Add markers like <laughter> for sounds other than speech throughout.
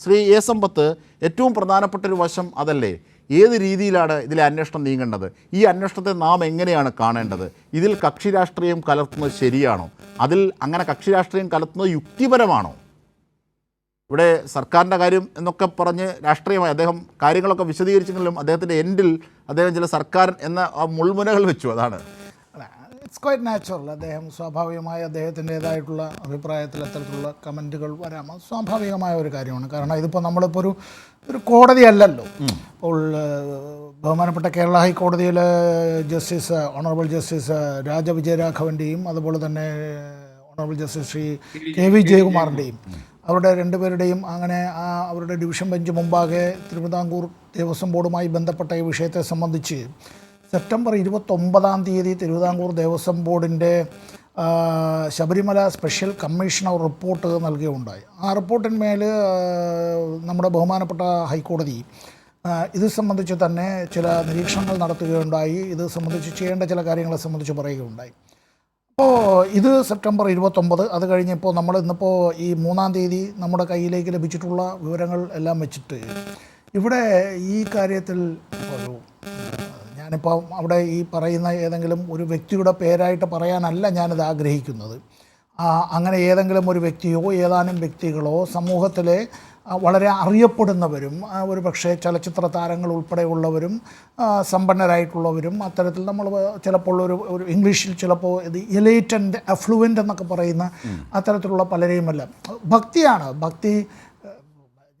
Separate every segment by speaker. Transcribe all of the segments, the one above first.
Speaker 1: Shri A സമ്പത്ത് ഏറ്റവും പ്രധാനപ്പെട്ട ഒരു വശം അതല്ലേ? ഏത് രീതിയിലാണ് ഇതിലെ അന്വേഷണം നീങ്ങേണ്ടത്? ഈ അന്വേഷണത്തെ നാം എങ്ങനെയാണ് കാണേണ്ടത്? ഇതിൽ കക്ഷി രാഷ്ട്രീയം കലർത്തുന്നത് ശരിയാണോ? അതിൽ അങ്ങനെ കക്ഷി രാഷ്ട്രീയം കലർത്തുന്നത് യുക്തിപരമാണോ? ഇവിടെ സർക്കാരിന്റെ കാര്യം എന്നൊക്കെ പറഞ്ഞ് രാഷ്ട്രീയമായി അദ്ദേഹം കാര്യങ്ങളൊക്കെ വിശദീകരിച്ചെങ്കിലും അദ്ദേഹത്തിന്റെ എൻഡിൽ അദ്ദേഹം ചില സർക്കാർ എന്ന ആ മുൾമുനകൾ വെച്ചു അതാണ്.
Speaker 2: ഇറ്റ്സ് ക്വൈറ്റ് നാച്ചുറൽ അദ്ദേഹം സ്വാഭാവികമായി അദ്ദേഹത്തിന്റേതായിട്ടുള്ള അഭിപ്രായത്തിൽ അത്തരത്തിലുള്ള കമന്റുകൾ വരാം. സ്വാഭാവികമായ ഒരു കാര്യമാണ്. കാരണം ഇതിപ്പോൾ നമ്മളിപ്പോൾ ഒരു ഒരു കോടതിയല്ലല്ലോ അപ്പോൾ ബഹുമാനപ്പെട്ട കേരള ഹൈക്കോടതിയിൽ ജസ്റ്റിസ് ഓണറബിൾ ജസ്റ്റിസ് രാജവിജയരാഘവന്റെയും അതുപോലെ തന്നെ honourable justice Shri K V ജയകുമാറിന്റെയും അവരുടെ രണ്ടുപേരുടെയും അങ്ങനെ ആ അവരുടെ ഡിവിഷൻ ബെഞ്ച് മുമ്പാകെ തിരുവിതാംകൂർ ദേവസ്വം ബോർഡുമായി ബന്ധപ്പെട്ട ഈ വിഷയത്തെ സംബന്ധിച്ച് സെപ്റ്റംബർ ഇരുപത്തൊമ്പതാം തീയതി തിരുവിതാംകൂർ ദേവസ്വം ബോർഡിന്റെ ശബരിമല സ്പെഷ്യൽ കമ്മീഷണർ റിപ്പോർട്ട് നൽകുകയുണ്ടായി. ആ റിപ്പോർട്ടിന്മേൽ നമ്മുടെ ബഹുമാനപ്പെട്ട ഹൈക്കോടതി ഇത് സംബന്ധിച്ച് തന്നെ ചില നിരീക്ഷണങ്ങൾ നടത്തുകയുണ്ടായി. ഇത് സംബന്ധിച്ച് ചെയ്യേണ്ട ചില കാര്യങ്ങളെ സംബന്ധിച്ച് പറയുകയുണ്ടായി. അപ്പോൾ ഇത് സെപ്റ്റംബർ ഇരുപത്തൊമ്പത് അത് കഴിഞ്ഞപ്പോൾ നമ്മൾ ഇന്നിപ്പോൾ ഈ മൂന്നാം തീയതി നമ്മുടെ കയ്യിലേക്ക് ലഭിച്ചിട്ടുള്ള വിവരങ്ങൾ എല്ലാം വെച്ചിട്ട് ഇവിടെ ഈ കാര്യത്തിൽ ഒരു ഞാനിപ്പോൾ അവിടെ ഈ പറയുന്ന ഏതെങ്കിലും ഒരു വ്യക്തിയുടെ പേരായിട്ട് പറയാനല്ല ഞാനിത് ആഗ്രഹിക്കുന്നത്. അങ്ങനെ ഏതെങ്കിലും ഒരു വ്യക്തിയോ ഏതാനും വ്യക്തികളോ സമൂഹത്തിലെ വളരെ അറിയപ്പെടുന്നവരും ഒരു പക്ഷേ ചലച്ചിത്ര താരങ്ങൾ ഉൾപ്പെടെയുള്ളവരും സമ്പന്നരായിട്ടുള്ളവരും അത്തരത്തിൽ നമ്മൾ ചിലപ്പോൾ ഒരു ഒരു ഇംഗ്ലീഷിൽ ചിലപ്പോൾ ഇത് എലൈറ്റ് ആൻഡ് അഫ്ലുവന്റ് എന്നൊക്കെ പറയുന്ന അത്തരത്തിലുള്ള പലരെയുമല്ല. ഭക്തിയാണ്. ഭക്തി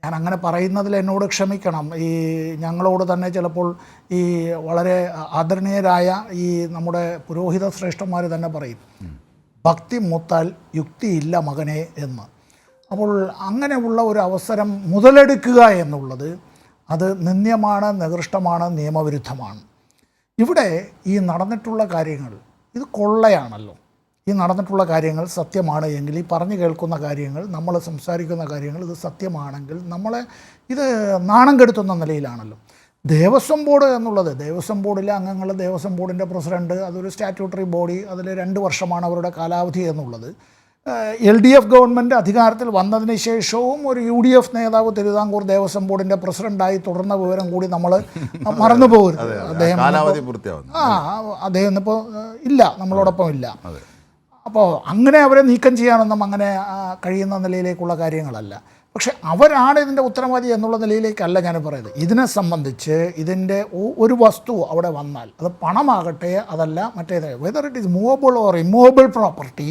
Speaker 2: ഞാൻ അങ്ങനെ പറയുന്നതിൽ എന്നോട് ക്ഷമിക്കണം. ഈ ഞങ്ങളോട് തന്നെ ചിലപ്പോൾ ഈ വളരെ ആദരണീയരായ ഈ നമ്മുടെ പുരോഹിത ശ്രേഷ്ഠന്മാർ തന്നെ പറയും. ഭക്തി മൂത്താൽ യുക്തിയില്ല മകനെ എന്ന്. അപ്പോൾ അങ്ങനെയുള്ള ഒരു അവസരം മുതലെടുക്കുക എന്നുള്ളത് അത് നിന്ദ്യമാണ് നികൃഷ്ടമാണ് നിയമവിരുദ്ധമാണ്. ഇവിടെ ഈ നടന്നിട്ടുള്ള കാര്യങ്ങൾ ഇത് കൊള്ളയാണല്ലോ. ഈ നടന്നിട്ടുള്ള കാര്യങ്ങൾ സത്യമാണ് എങ്കിൽ ഈ പറഞ്ഞു കേൾക്കുന്ന കാര്യങ്ങൾ നമ്മൾ സംസാരിക്കുന്ന കാര്യങ്ങൾ ഇത് സത്യമാണെങ്കിൽ നമ്മളെ ഇത് നാണം കെടുത്തുന്ന നിലയിലാണല്ലോ. ദേവസ്വം ബോർഡ് എന്നുള്ളത് ദേവസ്വം ബോർഡിലെ അംഗങ്ങൾ ദേവസ്വം ബോർഡിന്റെ പ്രസിഡന്റ് അതൊരു സ്റ്റാറ്റ്യൂട്ടറി ബോഡി അതിൽ രണ്ട് വർഷമാണ് അവരുടെ കാലാവധി എന്നുള്ളത്. എൽ ഡി എഫ് ഗവൺമെന്റ് അധികാരത്തിൽ വന്നതിന് ശേഷവും ഒരു യു ഡി എഫ് നേതാവ് തിരുവിതാംകൂർ ദേവസ്വം ബോർഡിന്റെ പ്രസിഡന്റായി തുടർന്ന വിവരം കൂടി നമ്മൾ <laughs> മറന്നു പോകരുത് അദ്ദേഹം ആ അദ്ദേഹം ഇന്നിപ്പോൾ ഇല്ല നമ്മളോടൊപ്പം ഇല്ല. അപ്പോൾ അങ്ങനെ അവരെ നീക്കം ചെയ്യാനൊന്നും അങ്ങനെ കഴിയുന്ന നിലയിലേക്കുള്ള കാര്യങ്ങളല്ല. പക്ഷെ അവരാണ് ഇതിന്റെ ഉത്തരവാദി എന്നുള്ള നിലയിലേക്കല്ല ഞാൻ പറയുന്നത്. ഇതിനെ സംബന്ധിച്ച് ഇതിന്റെ ഒരു വസ്തു അവിടെ വന്നാൽ അത് പണമാകട്ടെ അതല്ല മറ്റേത് whether it is movable or immovable property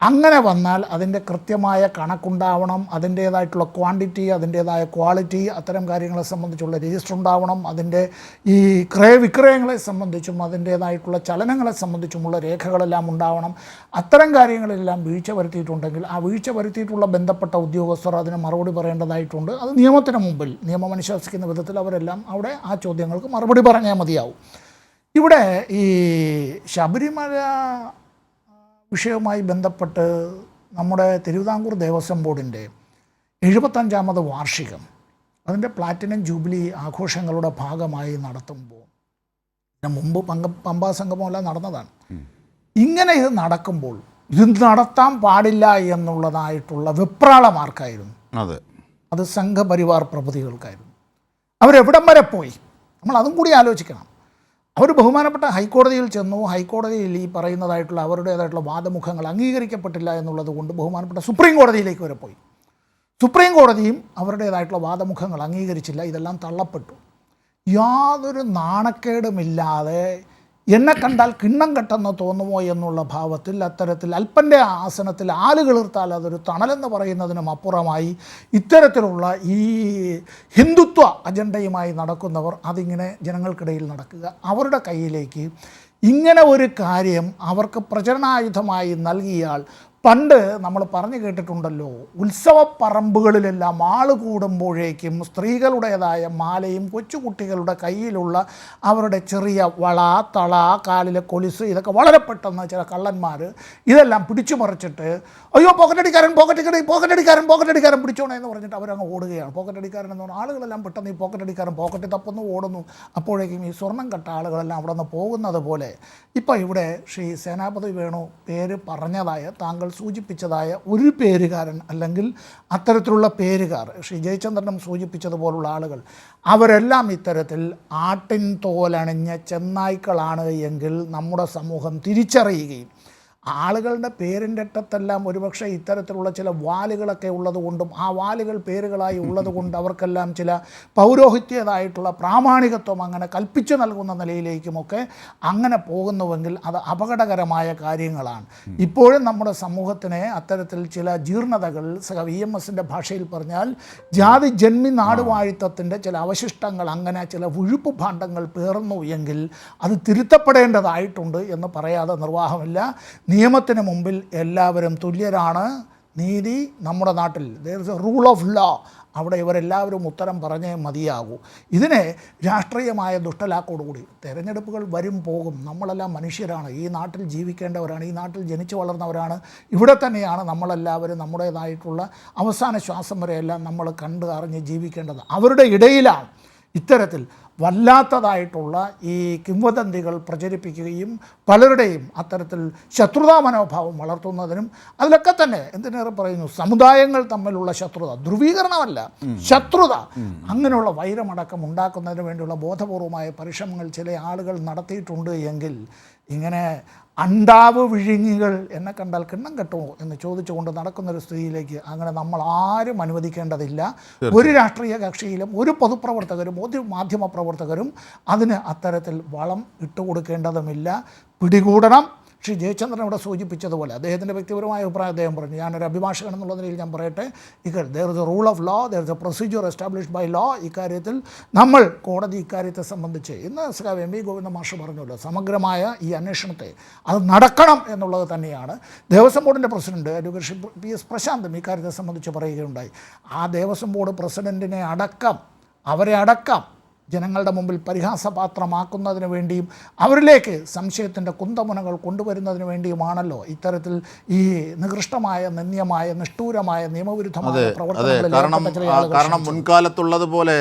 Speaker 2: അങ്ങനെ വന്നാൽ അതിന്റെ കൃത്യമായ കണക്കുണ്ടാവണം അതിന്റേതായിട്ടുള്ള ക്വാണ്ടിറ്റി അതിന്റേതായ ക്വാളിറ്റി അത്തരം കാര്യങ്ങളെ സംബന്ധിച്ചുള്ള രജിസ്റ്റർ ഉണ്ടാവണം അതിന്റെ ഈ ക്രയ വിക്രയങ്ങളെ സംബന്ധിച്ചും അതിന്റേതായിട്ടുള്ള ചലനങ്ങളെ സംബന്ധിച്ചുമുള്ള രേഖകളെല്ലാം ഉണ്ടാവണം. അത്തരം കാര്യങ്ങളെല്ലാം വീഴ്ച വരുത്തിയിട്ടുണ്ടെങ്കിൽ ആ വീഴ്ച വരുത്തിയിട്ടുള്ള ബന്ധപ്പെട്ട ഉദ്യോഗസ്ഥർ അതിന് മറുപടി പറയേണ്ടതായിട്ടുണ്ട്. അത് നിയമത്തിന് മുമ്പിൽ നിയമം അനുശാസിക്കുന്ന വിധത്തിൽ അവരെല്ലാം അവിടെ ആ ചോദ്യങ്ങൾക്ക് മറുപടി പറഞ്ഞാൽ മതിയാവും. ഇവിടെ ഈ ശബരിമല വിഷയവുമായി ബന്ധപ്പെട്ട് നമ്മുടെ തിരുവിതാംകൂർ ദേവസ്വം ബോർഡിന്റെ എഴുപത്തഞ്ചാമത് വാർഷികം അതിന്റെ പ്ലാറ്റിനം ജൂബിലി ആഘോഷങ്ങളുടെ ഭാഗമായി നടത്തുമ്പോൾ ഇതിന് മുമ്പ് പങ്ക പമ്പാ സംഗമമെല്ലാം നടന്നതാണ്. ഇങ്ങനെ ഇത് നടക്കുമ്പോൾ ഇത് നടത്താൻ പാടില്ല എന്നുള്ളതായിട്ടുള്ള വിപ്രാളമാർക്കായിരുന്നു
Speaker 1: അതെ.
Speaker 2: അത് സംഘപരിവാർ പ്രഭുതികൾക്കായിരുന്നു. അവരെവിടം വരെ പോയി? നമ്മൾ അതും കൂടി ആലോചിക്കണം. അവർ ബഹുമാനപ്പെട്ട ഹൈക്കോടതിയിൽ ചെന്നു. ഹൈക്കോടതിയിൽ ഈ പറയുന്നതായിട്ടുള്ള അവരുടേതായിട്ടുള്ള വാദമുഖങ്ങൾ അംഗീകരിക്കപ്പെട്ടില്ല എന്നുള്ളത് കൊണ്ട് ബഹുമാനപ്പെട്ട സുപ്രീം കോടതിയിലേക്ക് വരെ പോയി. സുപ്രീം കോടതിയും അവരുടേതായിട്ടുള്ള വാദമുഖങ്ങൾ അംഗീകരിച്ചില്ല. ഇതെല്ലാം തള്ളപ്പെട്ടു. യാതൊരു നാണക്കേടുമില്ലാതെ എന്നെ കണ്ടാൽ കിണ്ണം കെട്ടെന്ന് തോന്നുമോ എന്നുള്ള ഭാവത്തിൽ അത്തരത്തിൽ അല്പന്റെ ആസനത്തിൽ ആലുകിളിർത്താൽ അതൊരു തണലെന്ന് പറയുന്നതിനും അപ്പുറമായി ഇത്തരത്തിലുള്ള ഈ ഹിന്ദുത്വ അജണ്ടയുമായി നടക്കുന്നവർ അതിങ്ങനെ ജനങ്ങൾക്കിടയിൽ നടക്കുക. അവരുടെ കയ്യിലേക്ക് ഇങ്ങനെ ഒരു കാര്യം അവർക്ക് പ്രചരണായുധമായി നൽകിയാൽ പണ്ട് നമ്മൾ പറഞ്ഞു കേട്ടിട്ടുണ്ടല്ലോ ഉത്സവപ്പറമ്പുകളിലെല്ലാം ആൾ കൂടുമ്പോഴേക്കും സ്ത്രീകളുടേതായ മാലയും കൊച്ചുകുട്ടികളുടെ കയ്യിലുള്ള അവരുടെ ചെറിയ വള തള കാലിലെ കൊലുസ് ഇതൊക്കെ വളരെ പെട്ടെന്ന് ചില കള്ളന്മാർ ഇതെല്ലാം പിടിച്ചു മറിച്ചിട്ട് അയ്യോ പോക്കറ്റടിക്കാരൻ പോക്കറ്റടി പോക്കറ്റടിക്കാരൻ പോക്കറ്റടിക്കാരൻ പിടിച്ചോണേ എന്ന് പറഞ്ഞിട്ട് അവരങ്ങ് ഓടുകയാണ്. പോക്കറ്റടിക്കാരൻ എന്ന് പറഞ്ഞാൽ ആളുകളെല്ലാം പെട്ടെന്ന് ഈ പോക്കറ്റടിക്കാരൻ പോക്കറ്റ് തപ്പുന്നു ഓടുന്നു. അപ്പോഴേക്കും ഈ സ്വർണം കെട്ട ആളുകളെല്ലാം അവിടെ നിന്ന് പോകുന്നത് പോലെ ഇപ്പോൾ ഇവിടെ ശ്രീ സേനാപതി വേണു പേര് പറഞ്ഞതായ താങ്കൾ സൂചിപ്പിച്ചതായ ഒരു പേരുകാരൻ അല്ലെങ്കിൽ അത്തരത്തിലുള്ള പേരുകാർ ശ്രീ ജയചന്ദ്രനും സൂചിപ്പിച്ചതുപോലുള്ള ആളുകൾ അവരെല്ലാം ഇത്തരത്തിൽ ആട്ടിൻ തോലണിഞ്ഞ ചെന്നായ്ക്കളാണ് എങ്കിൽ നമ്മുടെ സമൂഹം തിരിച്ചറിയുകയും ആളുകളുടെ പേരിന്റെ അറ്റത്തെല്ലാം ഒരുപക്ഷെ ഇത്തരത്തിലുള്ള ചില വാലുകളൊക്കെ ഉള്ളതുകൊണ്ടും ആ വാലുകൾ പേരുകളായി ഉള്ളതുകൊണ്ട് അവർക്കെല്ലാം ചില പൗരോഹിത്യതായിട്ടുള്ള പ്രാമാണികത്വം അങ്ങനെ കൽപ്പിച്ചു നൽകുന്ന നിലയിലേക്കുമൊക്കെ അങ്ങനെ പോകുന്നുവെങ്കിൽ അത് അപകടകരമായ കാര്യങ്ങളാണ്. ഇപ്പോഴും നമ്മുടെ സമൂഹത്തിനെ അത്തരത്തിൽ ചില ജീർണതകൾ വി എം എസിന്റെ ഭാഷയിൽ പറഞ്ഞാൽ ജാതി ജന്മി നാടുവാഴിത്തത്തിന്റെ ചില അവശിഷ്ടങ്ങൾ അങ്ങനെ ചില ഉഴുപ്പ് ഭാണ്ഡങ്ങൾ പേർന്നു എങ്കിൽ അത് തിരുത്തപ്പെടേണ്ടതായിട്ടുണ്ട് എന്ന് പറയാതെ നിർവാഹമില്ല. നിയമത്തിന് മുമ്പിൽ എല്ലാവരും തുല്യരാണ്. നീതി നമ്മുടെ നാട്ടിൽ. There is a rule of law അവിടെ ഇവരെല്ലാവരും ഉത്തരം പറഞ്ഞേ മതിയാകൂ. ഇതിനെ രാഷ്ട്രീയമായ ദുഷ്ടലാക്കോടുകൂടി തെരഞ്ഞെടുപ്പുകൾ വരും പോകും. നമ്മളെല്ലാം മനുഷ്യരാണ്. ഈ നാട്ടിൽ ജീവിക്കേണ്ടവരാണ്. ഈ നാട്ടിൽ ജനിച്ചു വളർന്നവരാണ്. ഇവിടെ തന്നെയാണ് നമ്മളെല്ലാവരും നമ്മുടേതായിട്ടുള്ള അവസാന ശ്വാസം വരെയെല്ലാം നമ്മൾ കണ്ട് അറിഞ്ഞ് ജീവിക്കേണ്ടത്. അവരുടെ ഇടയിലാണ് ഇത്തരത്തിൽ വല്ലാത്തതായിട്ടുള്ള ഈ കിംവദന്തികൾ പ്രചരിപ്പിക്കുകയും പലരുടെയും അത്തരത്തിൽ ശത്രുതാ മനോഭാവം വളർത്തുന്നതിനും അതിലൊക്കെ തന്നെ എന്തിനേറെ പറയുന്നു സമുദായങ്ങൾ തമ്മിലുള്ള ശത്രുത ധ്രുവീകരണമല്ല ശത്രുത. അങ്ങനെയുള്ള വൈരമടക്കം ഉണ്ടാക്കുന്നതിന് വേണ്ടിയുള്ള ബോധപൂർവമായ പരിശ്രമങ്ങൾ ചില ആളുകൾ നടത്തിയിട്ടുണ്ട് എങ്കിൽ ഇങ്ങനെ അണ്ടാവ് വിഴുങ്ങികൾ എന്നെ കണ്ടാൽ കിണ്ണം കെട്ടുമോ എന്ന് ചോദിച്ചുകൊണ്ട് നടക്കുന്നൊരു സ്ഥിതിയിലേക്ക് അങ്ങനെ നമ്മൾ ആരും അനുവദിക്കേണ്ടതില്ല. ഒരു രാഷ്ട്രീയ കക്ഷിയിലും ഒരു പൊതുപ്രവർത്തകരും ഒരു മാധ്യമ പ്രവർത്തകരും അതിന് അത്തരത്തിൽ വളം ഇട്ടുകൊടുക്കേണ്ടതുമില്ല പിടികൂടണം. ശ്രീ ജയചന്ദ്രൻ ഇവിടെ സൂചിപ്പിച്ചതുപോലെ അദ്ദേഹത്തിന്റെ വ്യക്തിപരമായ അഭിപ്രായം അദ്ദേഹം പറഞ്ഞു. ഞാനൊരു അഭിഭാഷകൻ എന്നുള്ള നിലയിൽ ഞാൻ പറയട്ടെ. ഇക്കാര്യം there is a rule of law there is a procedure established by law ഇക്കാര്യത്തിൽ നമ്മൾ കോടതി ഇക്കാര്യത്തെ സംബന്ധിച്ച് ഇന്ന് എം വി ഗോവിന്ദ മാഷ് പറഞ്ഞല്ലോ സമഗ്രമായ ഈ അന്വേഷണത്തെ അത് നടക്കണം എന്നുള്ളത് തന്നെയാണ്. ദേവസ്വം ബോർഡിന്റെ പ്രസിഡന്റ് അഡ്വക്കേഷൻ പി എസ് പ്രശാന്തും ഇക്കാര്യത്തെ സംബന്ധിച്ച് പറയുകയുണ്ടായി. ആ ദേവസ്വം ബോർഡ് പ്രസിഡന്റിനെ അടക്കം അവരെ അടക്കം ജനങ്ങളുടെ മുമ്പിൽ പരിഹാസപാത്രമാക്കുന്നതിന് വേണ്ടിയും അവരിലേക്ക് സംശയത്തിന്റെ കുന്തമുനകൾ കൊണ്ടുവരുന്നതിന് വേണ്ടിയുമാണല്ലോ ഇത്തരത്തിൽ ഈ നികൃഷ്ടമായ നിന്ദ്യമായ നിഷ്ഠൂരമായ നിയമവിരുദ്ധമായ പ്രവർത്തനങ്ങളിൽ
Speaker 1: കാരണം മുൻകാലത്തുള്ളതുപോലെ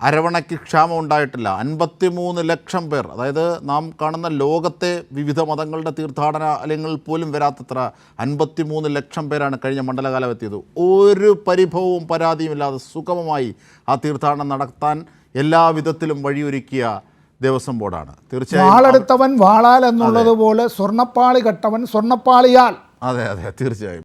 Speaker 1: അരവണയ്ക്ക് ക്ഷാമം ഉണ്ടായിട്ടില്ല. അൻപത്തിമൂന്ന് ലക്ഷം പേർ. അതായത് നാം കാണുന്ന ലോകത്തെ വിവിധ മതങ്ങളുടെ തീർത്ഥാടനാലയങ്ങളിൽ പോലും വരാത്തത്ര അൻപത്തിമൂന്ന് ലക്ഷം പേരാണ് കഴിഞ്ഞ മണ്ഡലകാലം എത്തിയത്. ഒരു പരിഭവവും പരാതിയും ഇല്ലാതെ സുഗമമായി ആ തീർത്ഥാടനം നടത്താൻ എല്ലാ വിധത്തിലും വഴിയൊരുക്കിയ ദേവസ്വം ബോർഡാണ്. തീർച്ചയായും
Speaker 2: വാളെടുത്തവൻ വാളാൽ എന്നുള്ളതുപോലെ സ്വർണപ്പാളി കെട്ടവൻ സ്വർണപ്പാളിയാൽ.
Speaker 1: അതെ അതെ തീർച്ചയായും.